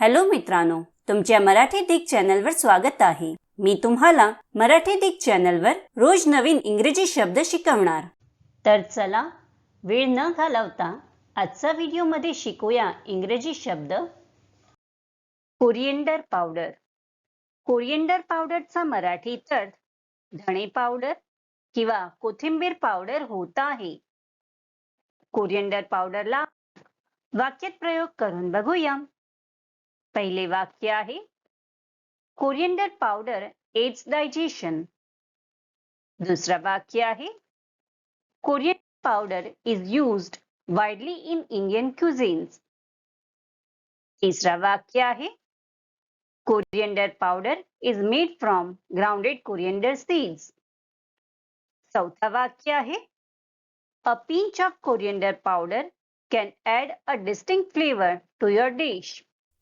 Hello मित्रांनो तुमच्या मराठी दिग चॅनलवर स्वागत आहे. मी तुम्हाला मराठी दिग चॅनलवर रोज नवीन इंग्रजी शब्द शिकवणार. तर चला वेळ न घालवता आजचा व्हिडिओमध्ये शिकूया इंग्रजी शब्द. Coriander powder. कोरिएंडर पावडरचा मराठी अर्थ धणे पावडर किंवा कोथिंबीर पावडर होत आहे. कोरिएंडर पावडरला वाक्यात प्रयोग करून बघूया. पहिले वाक्य आहे. कोरिएंडर पावडर एड्स डायजेशन दुसरं वाक्य आहे. Coriander powder is used widely in Indian cuisines तिसरा वाक्य आहे. Coriander powder is made from grounded coriander seeds चौथा वाक्य आहे. A pinch of coriander powder can add a distinct flavour to your dish